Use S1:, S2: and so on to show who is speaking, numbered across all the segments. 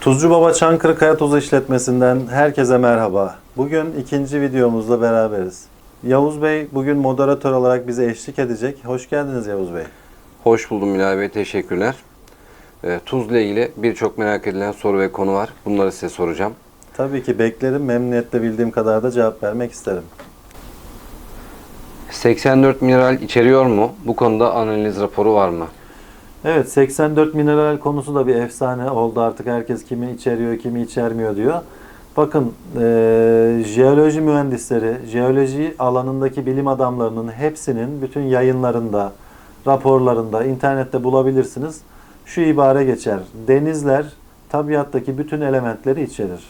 S1: Tuzcu Baba Çankırı Kaya Tuzu İşletmesi'nden herkese merhaba. Bugün ikinci videomuzda beraberiz. Yavuz Bey bugün moderatör olarak bize eşlik edecek. Hoş geldiniz Yavuz Bey.
S2: Hoş buldum Bilal Bey, teşekkürler. Ee, tuzla ilgili birçok merak edilen soru ve konu var. Bunları size soracağım.
S1: Tabii ki beklerim. Memnuniyetle bildiğim kadar da cevap vermek isterim.
S2: 84 mineral içeriyor mu? Bu konuda analiz raporu var mı?
S1: Evet 84 mineral konusu da bir efsane oldu artık. Herkes kimi içeriyor, kimi içermiyor diyor. Bakın eee, jeoloji mühendisleri, jeoloji alanındaki bilim adamlarının hepsinin bütün yayınlarında, raporlarında, internette bulabilirsiniz. Şu ibare geçer. Denizler tabiattaki bütün elementleri içerir.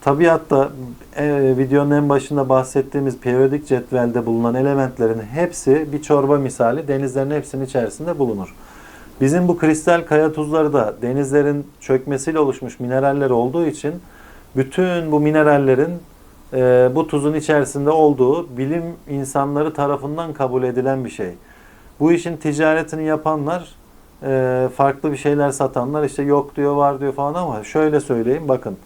S1: Tabiatta e, videonun en başında bahsettiğimiz periyodik cetvelde bulunan elementlerin hepsi bir çorba misali denizlerin hepsinin içerisinde bulunur. Bizim bu kristal kaya tuzları da denizlerin çökmesiyle oluşmuş mineraller olduğu için bütün bu minerallerin e, bu tuzun içerisinde olduğu bilim insanları tarafından kabul edilen bir şey. Bu işin ticaretini yapanlar e, farklı bir şeyler satanlar işte yok diyor var diyor falan ama şöyle söyleyeyim bakın.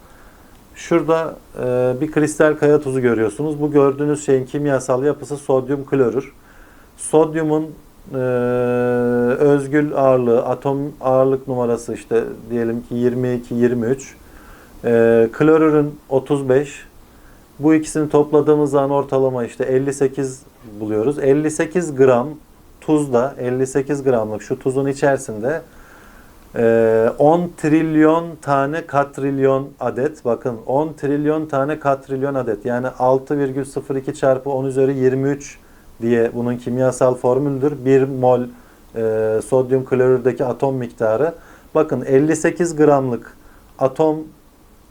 S1: Şurada e, bir kristal kaya tuzu görüyorsunuz. Bu gördüğünüz şeyin kimyasal yapısı sodyum klorür. Sodyumun e, özgül ağırlığı, atom ağırlık numarası işte diyelim ki 22, 23. E, klorürün 35. Bu ikisini topladığımız zaman ortalama işte 58 buluyoruz. 58 gram tuzda 58 gramlık şu tuzun içerisinde ee, 10 trilyon tane katrilyon adet. Bakın 10 trilyon tane katrilyon adet. Yani 6,02 çarpı 10 üzeri 23 diye bunun kimyasal formüldür. 1 mol e, sodyum klorürdeki atom miktarı. Bakın 58 gramlık atom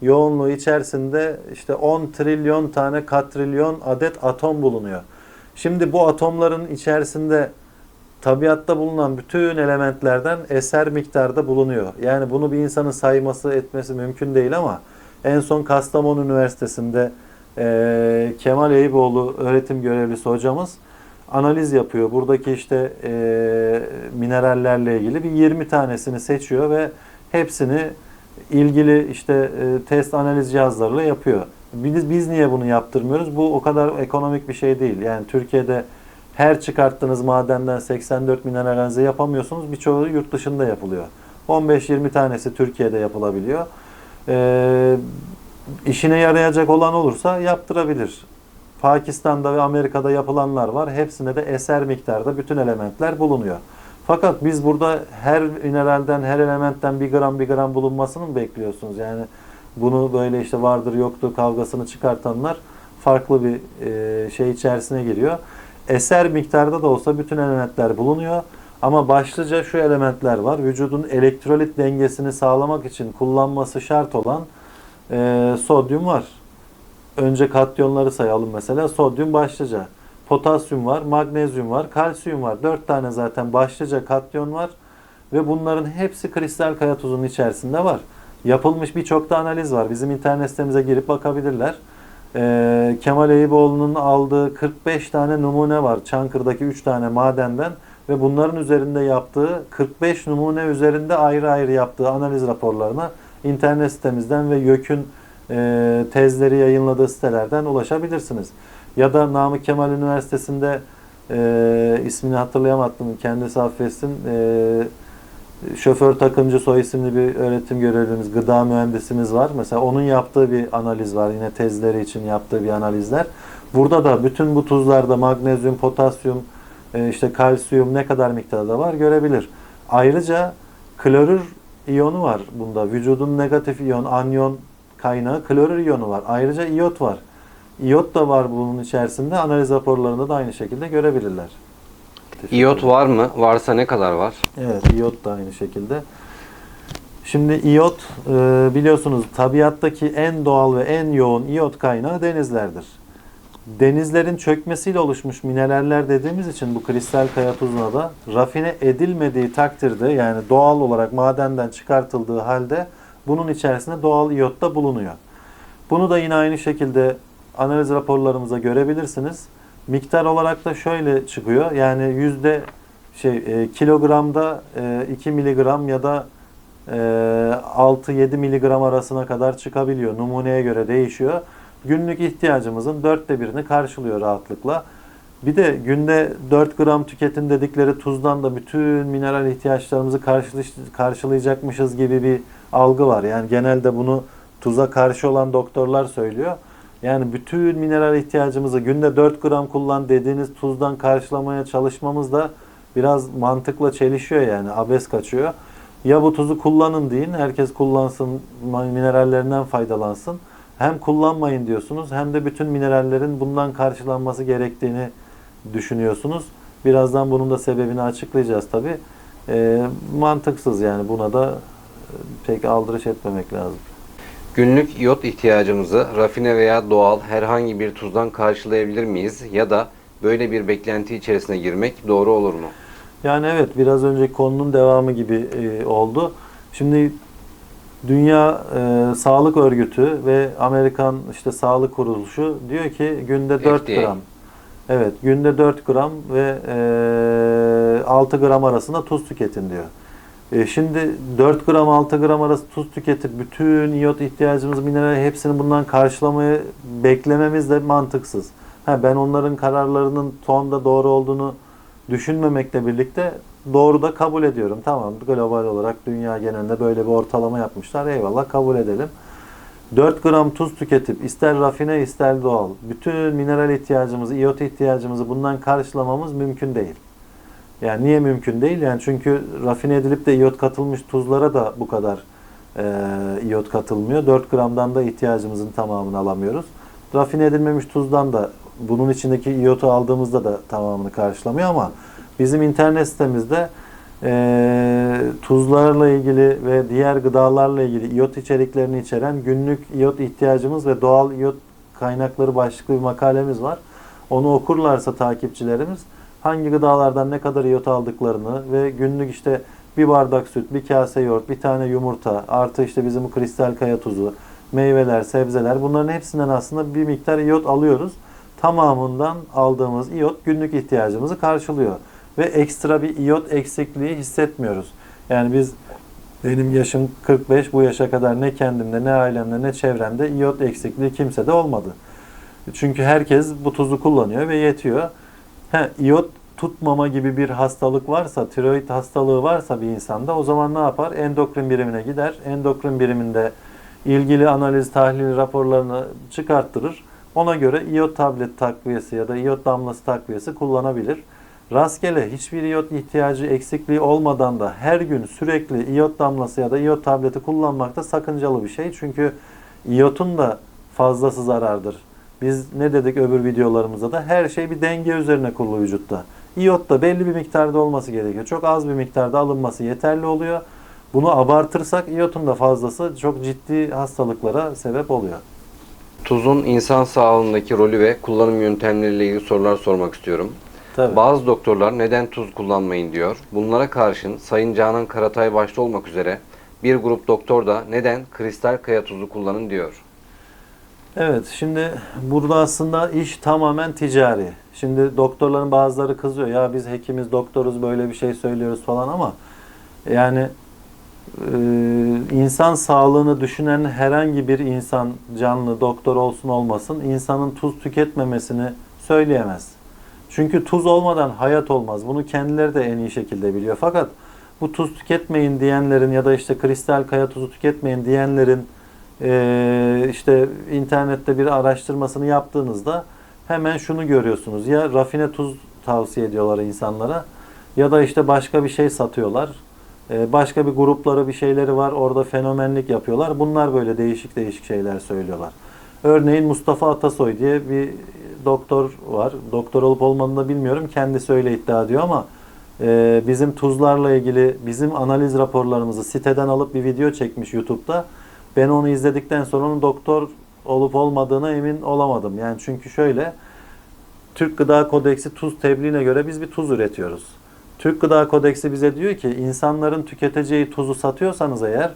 S1: yoğunluğu içerisinde işte 10 trilyon tane katrilyon adet atom bulunuyor. Şimdi bu atomların içerisinde tabiatta bulunan bütün elementlerden eser miktarda bulunuyor. Yani bunu bir insanın sayması etmesi mümkün değil ama en son Kastamonu Üniversitesi'nde eee, Kemal Eyüboğlu öğretim görevlisi hocamız analiz yapıyor. Buradaki işte eee, minerallerle ilgili bir 20 tanesini seçiyor ve hepsini ilgili işte e, test analiz cihazlarıyla yapıyor. Biz, biz niye bunu yaptırmıyoruz? Bu o kadar ekonomik bir şey değil. Yani Türkiye'de her çıkarttığınız madenden 84 mineral analizi yapamıyorsunuz. Birçoğu yurt dışında yapılıyor. 15-20 tanesi Türkiye'de yapılabiliyor. Ee, işine yarayacak olan olursa yaptırabilir. Pakistan'da ve Amerika'da yapılanlar var. Hepsinde de eser miktarda bütün elementler bulunuyor. Fakat biz burada her mineralden, her elementten bir gram bir gram bulunmasını mı bekliyorsunuz? Yani bunu böyle işte vardır yoktur kavgasını çıkartanlar farklı bir e, şey içerisine giriyor. Eser miktarda da olsa bütün elementler bulunuyor. Ama başlıca şu elementler var. Vücudun elektrolit dengesini sağlamak için kullanması şart olan e, sodyum var. Önce katyonları sayalım mesela. Sodyum başlıca. Potasyum var, magnezyum var, kalsiyum var. Dört tane zaten başlıca katyon var. Ve bunların hepsi kristal kaya tuzunun içerisinde var. Yapılmış birçok da analiz var. Bizim internet sitemize girip bakabilirler. Ee, Kemal Eyüboğlu'nun aldığı 45 tane numune var. Çankırı'daki 3 tane madenden ve bunların üzerinde yaptığı 45 numune üzerinde ayrı ayrı yaptığı analiz raporlarına internet sitemizden ve YÖK'ün e, tezleri yayınladığı sitelerden ulaşabilirsiniz. Ya da Namık Kemal Üniversitesi'nde e, ismini hatırlayamadım kendisi affetsin e, şoför takımcı soy isimli bir öğretim görevlimiz, gıda mühendisimiz var. Mesela onun yaptığı bir analiz var. Yine tezleri için yaptığı bir analizler. Burada da bütün bu tuzlarda magnezyum, potasyum, e, işte kalsiyum ne kadar miktarda var görebilir. Ayrıca klorür iyonu var bunda. Vücudun negatif iyon, anyon kaynağı klorür iyonu var. Ayrıca iyot var. İyot da var bunun içerisinde. Analiz raporlarında da aynı şekilde görebilirler.
S2: İyot var mı? Varsa ne kadar var?
S1: Evet, iyot da aynı şekilde. Şimdi iyot e, biliyorsunuz tabiattaki en doğal ve en yoğun iyot kaynağı denizlerdir. Denizlerin çökmesiyle oluşmuş mineraller dediğimiz için bu kristal kaya tuzuna da rafine edilmediği takdirde yani doğal olarak madenden çıkartıldığı halde bunun içerisinde doğal iyot da bulunuyor. Bunu da yine aynı şekilde analiz raporlarımıza görebilirsiniz. Miktar olarak da şöyle çıkıyor. Yani yüzde şey e, kilogramda e, 2 miligram ya da e, 6-7 miligram arasına kadar çıkabiliyor. Numuneye göre değişiyor. Günlük ihtiyacımızın dörtte birini karşılıyor rahatlıkla. Bir de günde 4 gram tüketin dedikleri tuzdan da bütün mineral ihtiyaçlarımızı karşılay- karşılayacakmışız gibi bir algı var. Yani genelde bunu tuza karşı olan doktorlar söylüyor. Yani bütün mineral ihtiyacımızı günde 4 gram kullan dediğiniz tuzdan karşılamaya çalışmamız da biraz mantıkla çelişiyor yani abes kaçıyor. Ya bu tuzu kullanın deyin, herkes kullansın, minerallerinden faydalansın. Hem kullanmayın diyorsunuz hem de bütün minerallerin bundan karşılanması gerektiğini düşünüyorsunuz. Birazdan bunun da sebebini açıklayacağız tabi. mantıksız yani buna da e, pek aldırış etmemek lazım.
S2: Günlük iyot ihtiyacımızı rafine veya doğal herhangi bir tuzdan karşılayabilir miyiz ya da böyle bir beklenti içerisine girmek doğru olur mu?
S1: Yani evet biraz önceki konunun devamı gibi e, oldu. Şimdi Dünya e, Sağlık Örgütü ve Amerikan işte Sağlık Kuruluşu diyor ki günde 4
S2: FDA.
S1: gram. Evet, günde 4 gram ve e, 6 gram arasında tuz tüketin diyor. E, şimdi 4 gram 6 gram arası tuz tüketip bütün iyot ihtiyacımız, mineral hepsini bundan karşılamayı beklememiz de mantıksız. Ha, ben onların kararlarının tonda doğru olduğunu düşünmemekle birlikte doğru da kabul ediyorum. Tamam global olarak dünya genelinde böyle bir ortalama yapmışlar. Eyvallah kabul edelim. 4 gram tuz tüketip ister rafine ister doğal bütün mineral ihtiyacımızı, iyot ihtiyacımızı bundan karşılamamız mümkün değil. Yani niye mümkün değil? Yani çünkü rafine edilip de iyot katılmış tuzlara da bu kadar e, iyot katılmıyor. 4 gramdan da ihtiyacımızın tamamını alamıyoruz. Rafine edilmemiş tuzdan da bunun içindeki iyotu aldığımızda da tamamını karşılamıyor ama bizim internet sitemizde e, tuzlarla ilgili ve diğer gıdalarla ilgili iyot içeriklerini içeren günlük iyot ihtiyacımız ve doğal iyot kaynakları başlıklı bir makalemiz var. Onu okurlarsa takipçilerimiz hangi gıdalardan ne kadar iyot aldıklarını ve günlük işte bir bardak süt, bir kase yoğurt, bir tane yumurta, artı işte bizim kristal kaya tuzu, meyveler, sebzeler bunların hepsinden aslında bir miktar iyot alıyoruz. Tamamından aldığımız iyot günlük ihtiyacımızı karşılıyor. Ve ekstra bir iyot eksikliği hissetmiyoruz. Yani biz benim yaşım 45 bu yaşa kadar ne kendimde ne ailemde ne çevremde iyot eksikliği kimsede olmadı. Çünkü herkes bu tuzu kullanıyor ve yetiyor. He, iyot tutmama gibi bir hastalık varsa, tiroid hastalığı varsa bir insanda o zaman ne yapar? Endokrin birimine gider. Endokrin biriminde ilgili analiz, tahlil raporlarını çıkarttırır. Ona göre iyot tablet takviyesi ya da iyot damlası takviyesi kullanabilir. Rastgele hiçbir iyot ihtiyacı eksikliği olmadan da her gün sürekli iyot damlası ya da iyot tableti kullanmak da sakıncalı bir şey. Çünkü iyotun da fazlası zarardır. Biz ne dedik öbür videolarımızda da her şey bir denge üzerine kurulu vücutta. İyot da belli bir miktarda olması gerekiyor. Çok az bir miktarda alınması yeterli oluyor. Bunu abartırsak iyotun da fazlası çok ciddi hastalıklara sebep oluyor.
S2: Tuzun insan sağlığındaki rolü ve kullanım yöntemleriyle ilgili sorular sormak istiyorum.
S1: Tabii.
S2: Bazı doktorlar neden tuz kullanmayın diyor. Bunlara karşın Sayın Canan Karatay başta olmak üzere bir grup doktor da neden kristal kaya tuzu kullanın diyor.
S1: Evet, şimdi burada aslında iş tamamen ticari. Şimdi doktorların bazıları kızıyor. Ya biz hekimiz, doktoruz böyle bir şey söylüyoruz falan ama yani e, insan sağlığını düşünen herhangi bir insan, canlı, doktor olsun olmasın, insanın tuz tüketmemesini söyleyemez. Çünkü tuz olmadan hayat olmaz. Bunu kendileri de en iyi şekilde biliyor. Fakat bu tuz tüketmeyin diyenlerin ya da işte kristal kaya tuzu tüketmeyin diyenlerin ee, işte internette bir araştırmasını yaptığınızda hemen şunu görüyorsunuz. Ya rafine tuz tavsiye ediyorlar insanlara ya da işte başka bir şey satıyorlar. Ee, başka bir grupları bir şeyleri var orada fenomenlik yapıyorlar. Bunlar böyle değişik değişik şeyler söylüyorlar. Örneğin Mustafa Atasoy diye bir doktor var. Doktor olup olmadığını da bilmiyorum. Kendisi öyle iddia ediyor ama e, bizim tuzlarla ilgili bizim analiz raporlarımızı siteden alıp bir video çekmiş YouTube'da. Ben onu izledikten sonra onun doktor olup olmadığına emin olamadım. Yani çünkü şöyle Türk Gıda Kodeksi tuz tebliğine göre biz bir tuz üretiyoruz. Türk Gıda Kodeksi bize diyor ki insanların tüketeceği tuzu satıyorsanız eğer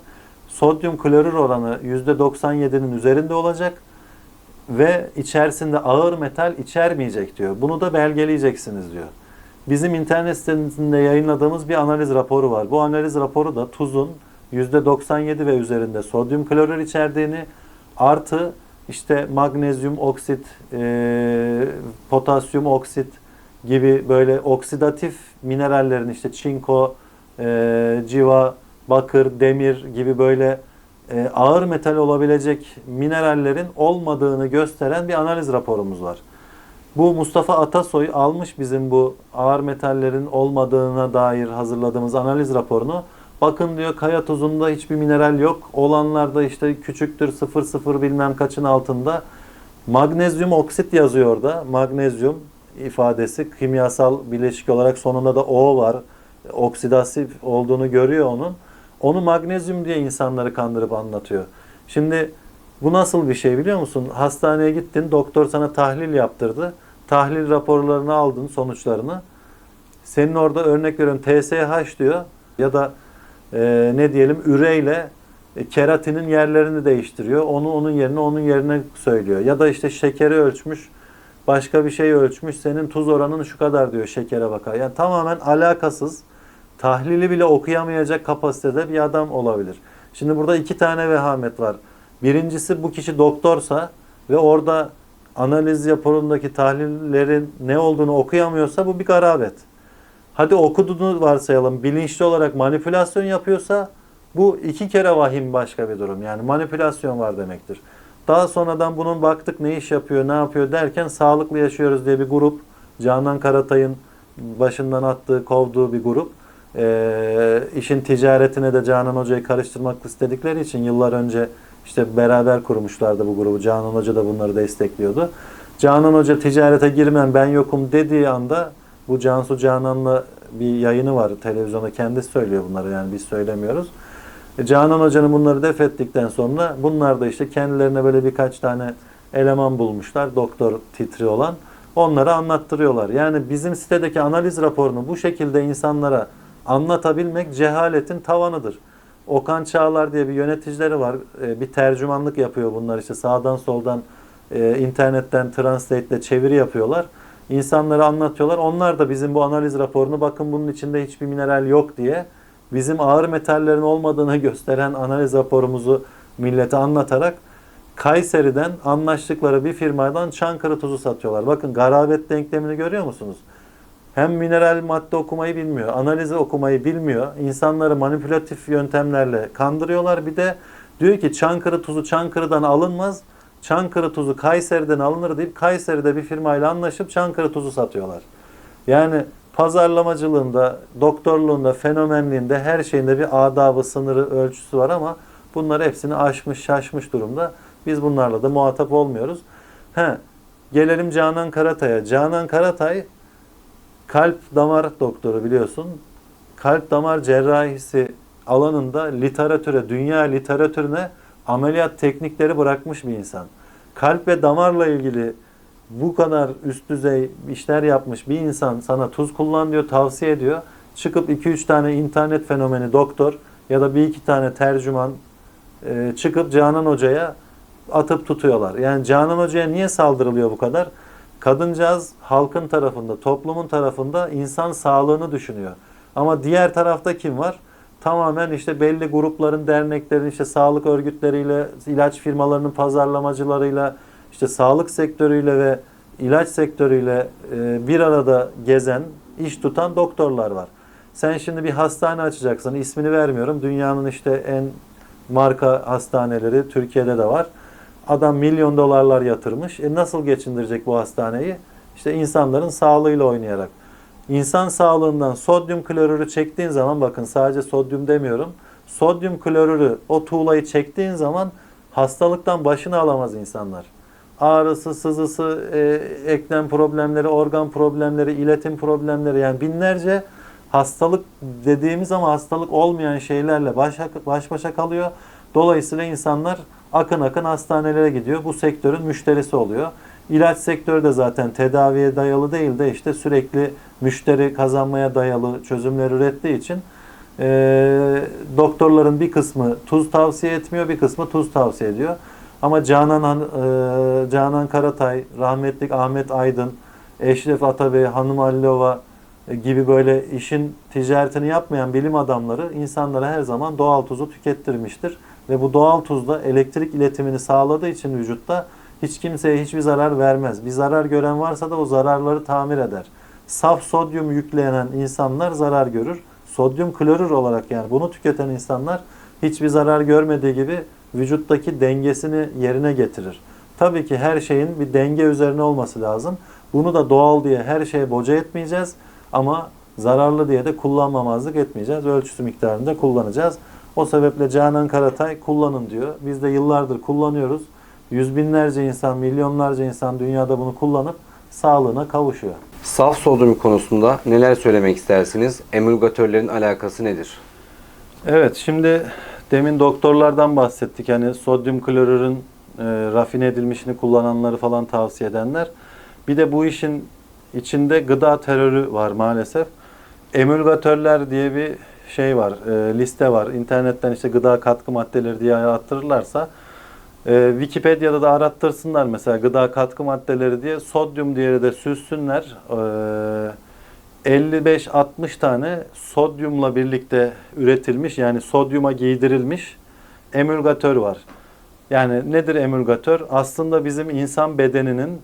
S1: sodyum klorür oranı %97'nin üzerinde olacak ve içerisinde ağır metal içermeyecek diyor. Bunu da belgeleyeceksiniz diyor. Bizim internet sitesinde yayınladığımız bir analiz raporu var. Bu analiz raporu da tuzun %97 ve üzerinde sodyum klorür içerdiğini artı işte magnezyum oksit, e, potasyum oksit gibi böyle oksidatif minerallerin işte çinko, e, civa, bakır, demir gibi böyle e, ağır metal olabilecek minerallerin olmadığını gösteren bir analiz raporumuz var. Bu Mustafa Atasoy almış bizim bu ağır metallerin olmadığına dair hazırladığımız analiz raporunu. Bakın diyor kaya tuzunda hiçbir mineral yok. Olanlarda işte küçüktür 0,0 bilmem kaçın altında. Magnezyum oksit yazıyor orada. Magnezyum ifadesi kimyasal bileşik olarak sonunda da O var. Oksidasif olduğunu görüyor onun. Onu magnezyum diye insanları kandırıp anlatıyor. Şimdi bu nasıl bir şey biliyor musun? Hastaneye gittin, doktor sana tahlil yaptırdı. Tahlil raporlarını aldın, sonuçlarını. Senin orada örnek veriyorum TSH diyor ya da e, ne diyelim üreyle e, keratinin yerlerini değiştiriyor. Onu onun yerine onun yerine söylüyor. Ya da işte şekeri ölçmüş, başka bir şey ölçmüş. Senin tuz oranın şu kadar diyor şekere bakar. Yani tamamen alakasız, tahlili bile okuyamayacak kapasitede bir adam olabilir. Şimdi burada iki tane vehamet var. Birincisi bu kişi doktorsa ve orada analiz raporundaki tahlillerin ne olduğunu okuyamıyorsa bu bir garabet. Hadi okuduğunu varsayalım. Bilinçli olarak manipülasyon yapıyorsa bu iki kere vahim başka bir durum. Yani manipülasyon var demektir. Daha sonradan bunun baktık ne iş yapıyor, ne yapıyor derken sağlıklı yaşıyoruz diye bir grup. Canan Karatay'ın başından attığı, kovduğu bir grup. Ee, işin ticaretine de Canan Hoca'yı karıştırmak istedikleri için yıllar önce işte beraber kurmuşlardı bu grubu. Canan Hoca da bunları destekliyordu. Canan Hoca ticarete girmem ben yokum dediği anda bu Cansu Canan'la bir yayını var televizyonda kendisi söylüyor bunları yani biz söylemiyoruz. E, Canan Hoca'nın bunları def ettikten sonra bunlar da işte kendilerine böyle birkaç tane eleman bulmuşlar doktor titri olan. Onları anlattırıyorlar. Yani bizim sitedeki analiz raporunu bu şekilde insanlara anlatabilmek cehaletin tavanıdır. Okan Çağlar diye bir yöneticileri var. E, Bir tercümanlık yapıyor bunlar işte sağdan soldan e, internetten translate ile çeviri yapıyorlar. İnsanlara anlatıyorlar. Onlar da bizim bu analiz raporunu bakın bunun içinde hiçbir mineral yok diye bizim ağır metallerin olmadığını gösteren analiz raporumuzu millete anlatarak Kayseri'den anlaştıkları bir firmadan Çankırı tuzu satıyorlar. Bakın garabet denklemini görüyor musunuz? Hem mineral madde okumayı bilmiyor, analizi okumayı bilmiyor. İnsanları manipülatif yöntemlerle kandırıyorlar. Bir de diyor ki Çankırı tuzu Çankırı'dan alınmaz. Çankırı tuzu Kayseri'den alınır deyip Kayseri'de bir firmayla anlaşıp Çankırı tuzu satıyorlar. Yani pazarlamacılığında, doktorluğunda, fenomenliğinde her şeyinde bir adabı, sınırı, ölçüsü var ama bunları hepsini aşmış, şaşmış durumda. Biz bunlarla da muhatap olmuyoruz. He, gelelim Canan Karatay'a. Canan Karatay kalp damar doktoru biliyorsun. Kalp damar cerrahisi alanında literatüre, dünya literatürüne ameliyat teknikleri bırakmış bir insan. Kalp ve damarla ilgili bu kadar üst düzey işler yapmış bir insan sana tuz kullan diyor, tavsiye ediyor. Çıkıp 2-3 tane internet fenomeni doktor ya da bir iki tane tercüman e, çıkıp Canan Hoca'ya atıp tutuyorlar. Yani Canan Hoca'ya niye saldırılıyor bu kadar? Kadıncağız halkın tarafında, toplumun tarafında insan sağlığını düşünüyor. Ama diğer tarafta kim var? Tamamen işte belli grupların, derneklerin, işte sağlık örgütleriyle, ilaç firmalarının pazarlamacılarıyla, işte sağlık sektörüyle ve ilaç sektörüyle e, bir arada gezen, iş tutan doktorlar var. Sen şimdi bir hastane açacaksın, ismini vermiyorum. Dünyanın işte en marka hastaneleri Türkiye'de de var. Adam milyon dolarlar yatırmış. E nasıl geçindirecek bu hastaneyi? İşte insanların sağlığıyla oynayarak. İnsan sağlığından sodyum klorürü çektiğin zaman bakın sadece sodyum demiyorum. Sodyum klorürü o tuğlayı çektiğin zaman hastalıktan başını alamaz insanlar. Ağrısı, sızısı, e, eklem problemleri, organ problemleri, iletim problemleri yani binlerce hastalık dediğimiz ama hastalık olmayan şeylerle baş, baş başa kalıyor. Dolayısıyla insanlar akın akın hastanelere gidiyor. Bu sektörün müşterisi oluyor. İlaç sektörü de zaten tedaviye dayalı değil de işte sürekli müşteri kazanmaya dayalı çözümler ürettiği için e, doktorların bir kısmı tuz tavsiye etmiyor, bir kısmı tuz tavsiye ediyor. Ama Canan e, Canan Karatay, rahmetlik Ahmet Aydın, Eşref Atabey, Hanım Allova e, gibi böyle işin ticaretini yapmayan bilim adamları insanlara her zaman doğal tuzu tükettirmiştir. Ve bu doğal tuz da elektrik iletimini sağladığı için vücutta hiç kimseye hiçbir zarar vermez. Bir zarar gören varsa da o zararları tamir eder. Saf sodyum yüklenen insanlar zarar görür. Sodyum klorür olarak yani bunu tüketen insanlar hiçbir zarar görmediği gibi vücuttaki dengesini yerine getirir. Tabii ki her şeyin bir denge üzerine olması lazım. Bunu da doğal diye her şeye boca etmeyeceğiz ama zararlı diye de kullanmamazlık etmeyeceğiz. Ölçüsü miktarında kullanacağız. O sebeple Canan Karatay kullanın diyor. Biz de yıllardır kullanıyoruz. Yüz binlerce insan, milyonlarca insan dünyada bunu kullanıp sağlığına kavuşuyor.
S2: Saf sodyum konusunda neler söylemek istersiniz? Emülgatörlerin alakası nedir?
S1: Evet şimdi demin doktorlardan bahsettik. Hani sodyum klorürün e, rafine edilmişini kullananları falan tavsiye edenler. Bir de bu işin içinde gıda terörü var maalesef. Emülgatörler diye bir şey var, e, liste var. İnternetten işte gıda katkı maddeleri diye arattırırlarsa e, Wikipedia'da da arattırsınlar mesela gıda katkı maddeleri diye sodyum diye de süssünler. E, 55-60 tane sodyumla birlikte üretilmiş yani sodyuma giydirilmiş emülgatör var. Yani nedir emülgatör? Aslında bizim insan bedeninin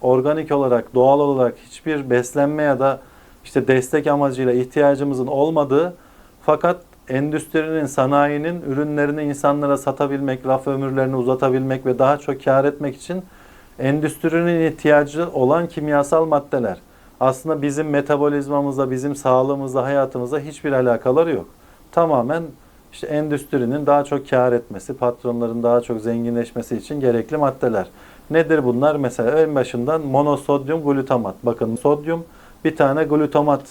S1: organik olarak, doğal olarak hiçbir beslenme ya da işte destek amacıyla ihtiyacımızın olmadığı fakat endüstrinin, sanayinin ürünlerini insanlara satabilmek, raf ömürlerini uzatabilmek ve daha çok kar etmek için endüstrinin ihtiyacı olan kimyasal maddeler. Aslında bizim metabolizmamızla, bizim sağlığımızla, hayatımızla hiçbir alakaları yok. Tamamen işte endüstrinin daha çok kar etmesi, patronların daha çok zenginleşmesi için gerekli maddeler. Nedir bunlar? Mesela en başından monosodyum glutamat. Bakın sodyum bir tane glutamat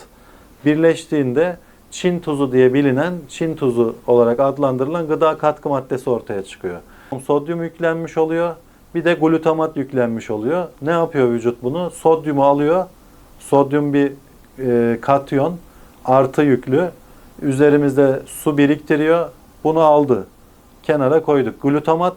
S1: birleştiğinde Çin tuzu diye bilinen Çin tuzu olarak adlandırılan gıda katkı maddesi ortaya çıkıyor. Sodyum yüklenmiş oluyor. Bir de glutamat yüklenmiş oluyor. Ne yapıyor vücut bunu? Sodyumu alıyor. Sodyum bir e, katyon artı yüklü. Üzerimizde su biriktiriyor. Bunu aldı. Kenara koyduk. Glutamat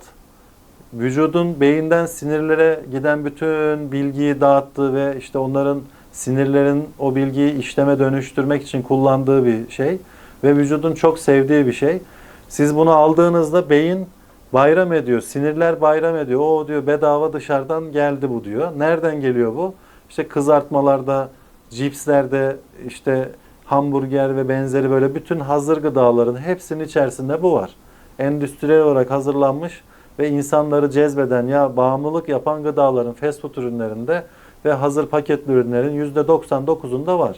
S1: vücudun beyinden sinirlere giden bütün bilgiyi dağıttığı ve işte onların sinirlerin o bilgiyi işleme dönüştürmek için kullandığı bir şey ve vücudun çok sevdiği bir şey. Siz bunu aldığınızda beyin bayram ediyor, sinirler bayram ediyor. O diyor bedava dışarıdan geldi bu diyor. Nereden geliyor bu? İşte kızartmalarda, cipslerde, işte hamburger ve benzeri böyle bütün hazır gıdaların hepsinin içerisinde bu var. Endüstriyel olarak hazırlanmış ve insanları cezbeden ya bağımlılık yapan gıdaların fast food ürünlerinde ve hazır paketli ürünlerin %99'unda var.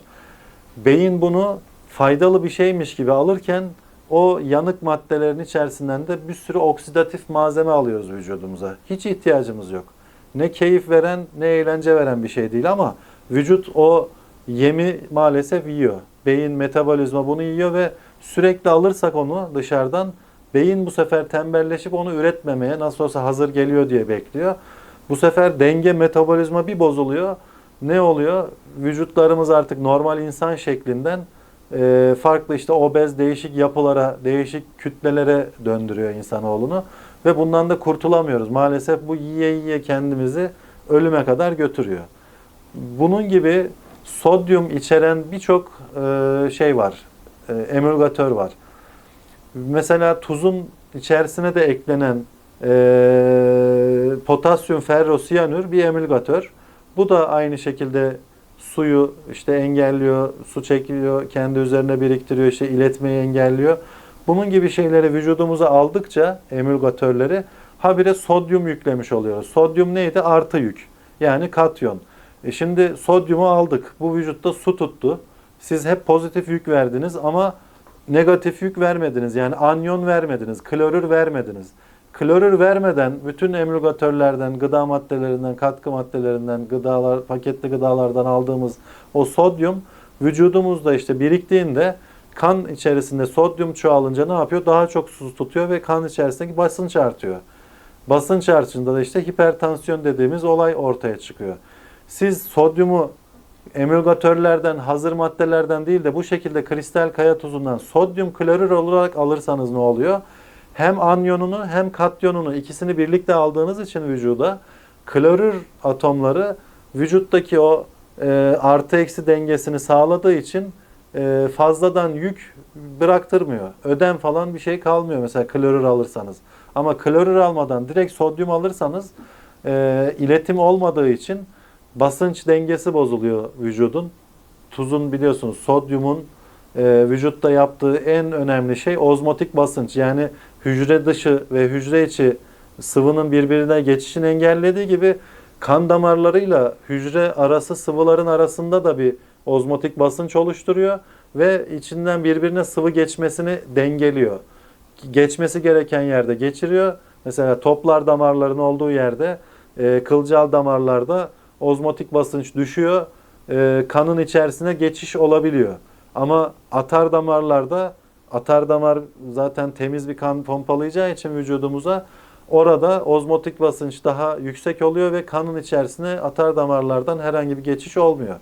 S1: Beyin bunu faydalı bir şeymiş gibi alırken o yanık maddelerin içerisinden de bir sürü oksidatif malzeme alıyoruz vücudumuza. Hiç ihtiyacımız yok. Ne keyif veren ne eğlence veren bir şey değil ama vücut o yemi maalesef yiyor. Beyin metabolizma bunu yiyor ve sürekli alırsak onu dışarıdan beyin bu sefer tembelleşip onu üretmemeye nasıl olsa hazır geliyor diye bekliyor. Bu sefer denge metabolizma bir bozuluyor. Ne oluyor? Vücutlarımız artık normal insan şeklinden e, farklı işte obez değişik yapılara, değişik kütlelere döndürüyor insanoğlunu. Ve bundan da kurtulamıyoruz. Maalesef bu yiye yiye kendimizi ölüme kadar götürüyor. Bunun gibi sodyum içeren birçok e, şey var. E, emülgatör var. Mesela tuzun içerisine de eklenen e, potasyum ferrosiyanür bir emülgatör. Bu da aynı şekilde suyu işte engelliyor, su çekiliyor, kendi üzerine biriktiriyor, işte iletmeyi engelliyor. Bunun gibi şeyleri vücudumuza aldıkça emülgatörleri habire sodyum yüklemiş oluyoruz. Sodyum neydi? Artı yük. Yani katyon. E şimdi sodyumu aldık. Bu vücutta su tuttu. Siz hep pozitif yük verdiniz ama negatif yük vermediniz. Yani anyon vermediniz, klorür vermediniz. Klorür vermeden bütün emülgatörlerden, gıda maddelerinden, katkı maddelerinden, gıdalar, paketli gıdalardan aldığımız o sodyum vücudumuzda işte biriktiğinde kan içerisinde sodyum çoğalınca ne yapıyor? Daha çok su tutuyor ve kan içerisindeki basınç artıyor. Basınç artışında da işte hipertansiyon dediğimiz olay ortaya çıkıyor. Siz sodyumu emülgatörlerden, hazır maddelerden değil de bu şekilde kristal kaya tuzundan sodyum klorür olarak alırsanız ne oluyor? Hem anyonunu hem katyonunu ikisini birlikte aldığınız için vücuda klorür atomları vücuttaki o e, artı eksi dengesini sağladığı için e, fazladan yük bıraktırmıyor. Ödem falan bir şey kalmıyor mesela klorür alırsanız. Ama klorür almadan direkt sodyum alırsanız e, iletim olmadığı için basınç dengesi bozuluyor vücudun. Tuzun biliyorsunuz sodyumun e, vücutta yaptığı en önemli şey ozmotik basınç. Yani hücre dışı ve hücre içi sıvının birbirine geçişini engellediği gibi kan damarlarıyla hücre arası sıvıların arasında da bir ozmotik basınç oluşturuyor ve içinden birbirine sıvı geçmesini dengeliyor. Geçmesi gereken yerde geçiriyor. Mesela toplar damarların olduğu yerde e, kılcal damarlarda ozmotik basınç düşüyor. E, kanın içerisine geçiş olabiliyor. Ama atar damarlarda atar damar zaten temiz bir kan pompalayacağı için vücudumuza orada ozmotik basınç daha yüksek oluyor ve kanın içerisine atar damarlardan herhangi bir geçiş olmuyor.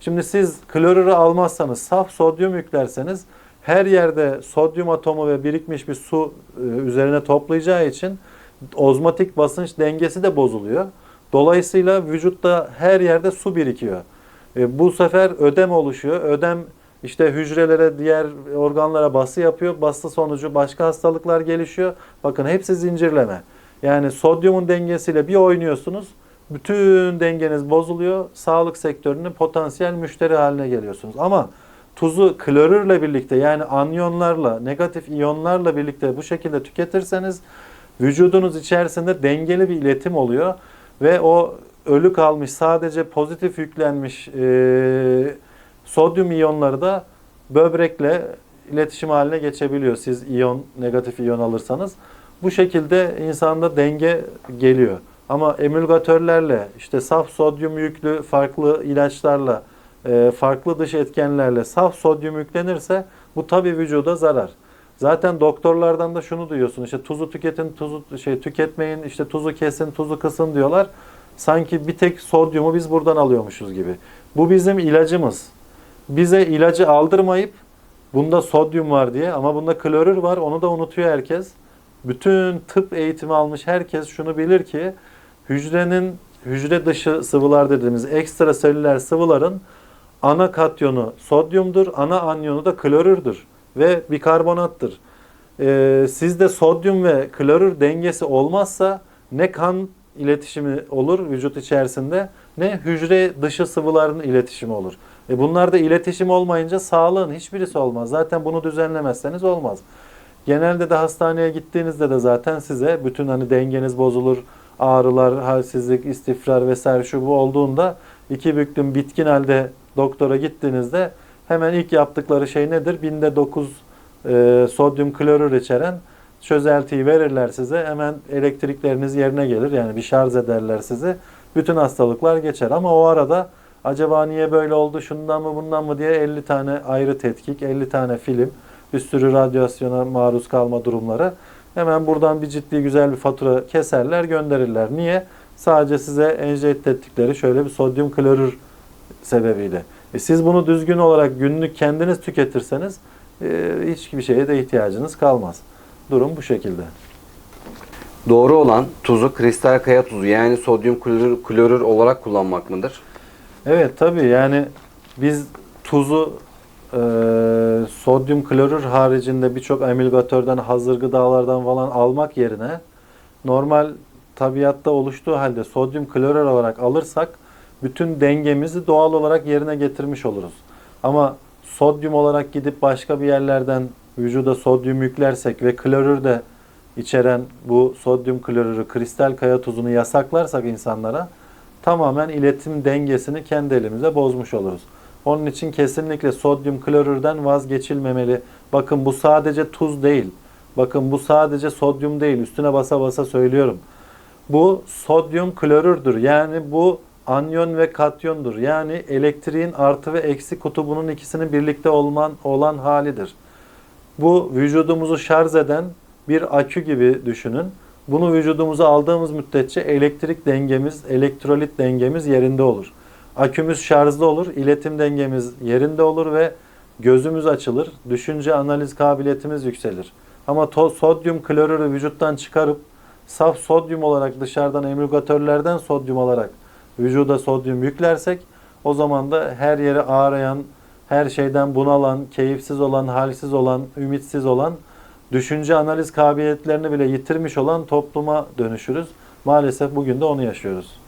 S1: Şimdi siz klorürü almazsanız, saf sodyum yüklerseniz her yerde sodyum atomu ve birikmiş bir su e, üzerine toplayacağı için ozmotik basınç dengesi de bozuluyor. Dolayısıyla vücutta her yerde su birikiyor. E, bu sefer ödem oluşuyor. Ödem işte hücrelere, diğer organlara bası yapıyor. Bası sonucu başka hastalıklar gelişiyor. Bakın hepsi zincirleme. Yani sodyumun dengesiyle bir oynuyorsunuz. Bütün dengeniz bozuluyor. Sağlık sektörünün potansiyel müşteri haline geliyorsunuz. Ama tuzu klorürle birlikte yani anyonlarla, negatif iyonlarla birlikte bu şekilde tüketirseniz vücudunuz içerisinde dengeli bir iletim oluyor ve o ölü kalmış sadece pozitif yüklenmiş e, sodyum iyonları da böbrekle iletişim haline geçebiliyor. Siz iyon, negatif iyon alırsanız. Bu şekilde insanda denge geliyor. Ama emülgatörlerle, işte saf sodyum yüklü farklı ilaçlarla, e, farklı dış etkenlerle saf sodyum yüklenirse bu tabii vücuda zarar. Zaten doktorlardan da şunu duyuyorsun. işte tuzu tüketin, tuzu şey tüketmeyin, işte tuzu kesin, tuzu kısın diyorlar. Sanki bir tek sodyumu biz buradan alıyormuşuz gibi. Bu bizim ilacımız. Bize ilacı aldırmayıp bunda sodyum var diye ama bunda klorür var onu da unutuyor herkes. Bütün tıp eğitimi almış herkes şunu bilir ki hücrenin hücre dışı sıvılar dediğimiz ekstraselüler sıvıların ana katyonu sodyumdur, ana anyonu da klorürdür ve bikarbonattır. Ee, sizde sodyum ve klorür dengesi olmazsa ne kan iletişimi olur vücut içerisinde ne hücre dışı sıvıların iletişimi olur. E bunlarda iletişim olmayınca sağlığın hiçbirisi olmaz. Zaten bunu düzenlemezseniz olmaz. Genelde de hastaneye gittiğinizde de zaten size bütün hani dengeniz bozulur, ağrılar, halsizlik, istifrar vesaire şu bu olduğunda iki büklüm bitkin halde doktora gittiğinizde hemen ilk yaptıkları şey nedir? Binde 9 e, sodyum klorür içeren çözeltiyi verirler size. Hemen elektrikleriniz yerine gelir. Yani bir şarj ederler sizi. Bütün hastalıklar geçer. Ama o arada acaba niye böyle oldu, şundan mı bundan mı diye 50 tane ayrı tetkik, 50 tane film, bir sürü radyasyona maruz kalma durumları. Hemen buradan bir ciddi güzel bir fatura keserler, gönderirler. Niye? Sadece size enjekte ettikleri şöyle bir sodyum klorür sebebiyle. E siz bunu düzgün olarak günlük kendiniz tüketirseniz e, hiçbir şeye de ihtiyacınız kalmaz. Durum bu şekilde.
S2: Doğru olan tuzu kristal kaya tuzu yani sodyum klorür, klorür olarak kullanmak mıdır?
S1: Evet tabii yani biz tuzu e, sodyum klorür haricinde birçok emülgatörden, hazır gıdalardan falan almak yerine normal tabiatta oluştuğu halde sodyum klorür olarak alırsak bütün dengemizi doğal olarak yerine getirmiş oluruz. Ama sodyum olarak gidip başka bir yerlerden vücuda sodyum yüklersek ve klorür de içeren bu sodyum klorürü, kristal kaya tuzunu yasaklarsak insanlara tamamen iletim dengesini kendi elimize bozmuş oluruz. Onun için kesinlikle sodyum klorürden vazgeçilmemeli. Bakın bu sadece tuz değil. Bakın bu sadece sodyum değil. Üstüne basa basa söylüyorum. Bu sodyum klorürdür. Yani bu anyon ve katyondur. Yani elektriğin artı ve eksi kutubunun ikisinin birlikte olman, olan halidir. Bu vücudumuzu şarj eden bir akü gibi düşünün. Bunu vücudumuza aldığımız müddetçe elektrik dengemiz, elektrolit dengemiz yerinde olur. Akümüz şarjlı olur, iletim dengemiz yerinde olur ve gözümüz açılır, düşünce analiz kabiliyetimiz yükselir. Ama to- sodyum klorürü vücuttan çıkarıp saf sodyum olarak dışarıdan emülgatörlerden sodyum alarak vücuda sodyum yüklersek O zaman da her yeri ağrayan, her şeyden bunalan, keyifsiz olan, halsiz olan, ümitsiz olan, düşünce analiz kabiliyetlerini bile yitirmiş olan topluma dönüşürüz. Maalesef bugün de onu yaşıyoruz.